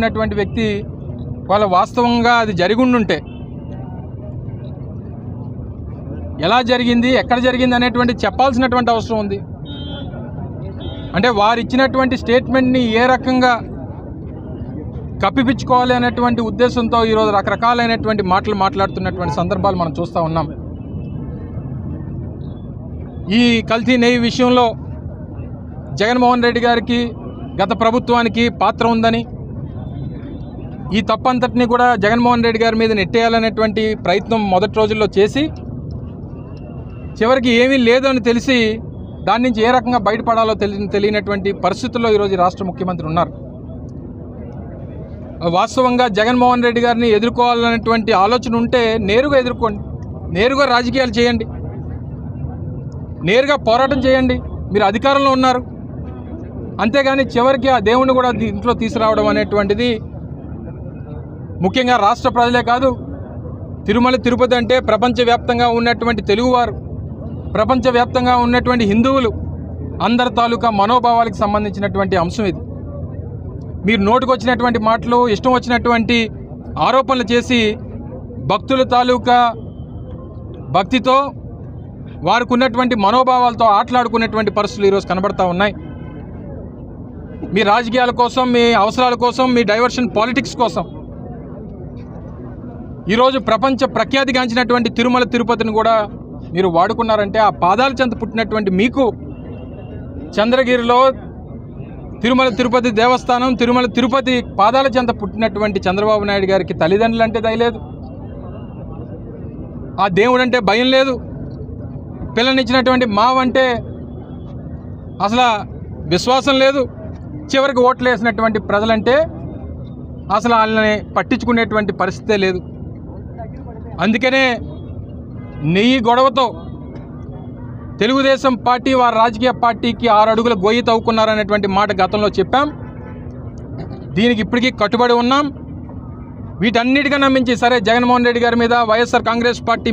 ఉన్నటువంటి వ్యక్తి వాళ్ళ వాస్తవంగా అది జరిగిండుంటే ఎలా జరిగింది ఎక్కడ జరిగింది అనేటువంటి చెప్పాల్సినటువంటి అవసరం ఉంది. అంటే వారు ఇచ్చినటువంటి స్టేట్మెంట్ని ఏ రకంగా కప్పిపించుకోవాలి అనేటువంటి ఉద్దేశంతో ఈరోజు రకరకాలైనటువంటి మాటలు మాట్లాడుతున్నటువంటి సందర్భాలు మనం చూస్తూ ఉన్నాం. ఈ కల్తీ నెయ్యి విషయంలో జగన్మోహన్ రెడ్డి గారికి గత ప్రభుత్వానికి పాత్ర ఉందని ఈ తప్పంతటిని కూడా జగన్మోహన్ రెడ్డి గారి మీద నెట్టేయాలనేటువంటి ప్రయత్నం మొదటి రోజుల్లో చేసి చివరికి ఏమీ లేదని తెలిసి దాని నుంచి ఏ రకంగా బయటపడాలో తెలి తెలియనటువంటి పరిస్థితుల్లో ఈరోజు రాష్ట్ర ముఖ్యమంత్రి ఉన్నారు. వాస్తవంగా జగన్మోహన్ రెడ్డి గారిని ఎదుర్కోవాలనేటువంటి ఆలోచన ఉంటే నేరుగా ఎదుర్కోండి. నేరుగా రాజకీయాలు చేయండి. నేరుగా పోరాటం చేయండి. మీరు అధికారంలో ఉన్నారు. అంతేగాని చివరికి ఆ దేవుణ్ణి కూడా దీంట్లో తీసుకురావడం అనేటువంటిది ముఖ్యంగా రాష్ట్ర ప్రజలే కాదు తిరుమల తిరుపతి అంటే ప్రపంచవ్యాప్తంగా ఉన్నటువంటి తెలుగువారు ప్రపంచవ్యాప్తంగా ఉన్నటువంటి హిందువులు అందరి తాలూకా మనోభావాలకు సంబంధించినటువంటి అంశం ఇది. మీరు నోటుకొచ్చినటువంటి మాటలు ఇష్టం వచ్చినటువంటి ఆరోపణలు చేసి భక్తుల తాలూకా భక్తితో వారికి ఉన్నటువంటి మనోభావాలతో ఆటలాడుకునేటువంటి పరిస్థితులు ఈరోజు కనబడతా ఉన్నాయి. మీ రాజకీయాల కోసం మీ అవసరాల కోసం మీ డైవర్షన్ పాలిటిక్స్ కోసం ఈరోజు ప్రపంచ ప్రఖ్యాతిగాంచినటువంటి తిరుమల తిరుపతిని కూడా మీరు వాడుకున్నారంటే ఆ పాదాల చెంత పుట్టినటువంటి మీకు చంద్రగిరిలో తిరుమల తిరుపతి దేవస్థానం తిరుమల తిరుపతి పాదాల చెంత పుట్టినటువంటి చంద్రబాబు నాయుడు గారికి తల్లిదండ్రులు అంటే దయలేదు ఆ దేవుడు అంటే భయం లేదు. పిల్లనిచ్చినటువంటి మావంటే అసలు విశ్వాసం లేదు. చివరికి ఓట్లు వేసినటువంటి ప్రజలంటే అసలు వాళ్ళని పట్టించుకునేటువంటి పరిస్థితే లేదు. అందుకనే నెయ్యి గొడవతో తెలుగుదేశం పార్టీ వారి రాజకీయ పార్టీకి ఆరు అడుగుల గొయ్యి తవ్వుకున్నారనేటువంటి మాట గతంలో చెప్పాం. దీనికి ఇప్పటికీ కట్టుబడి ఉన్నాం. వీటన్నిటిగా నమ్మించి సరే జగన్మోహన్ రెడ్డి గారి మీద వైఎస్ఆర్ కాంగ్రెస్ పార్టీ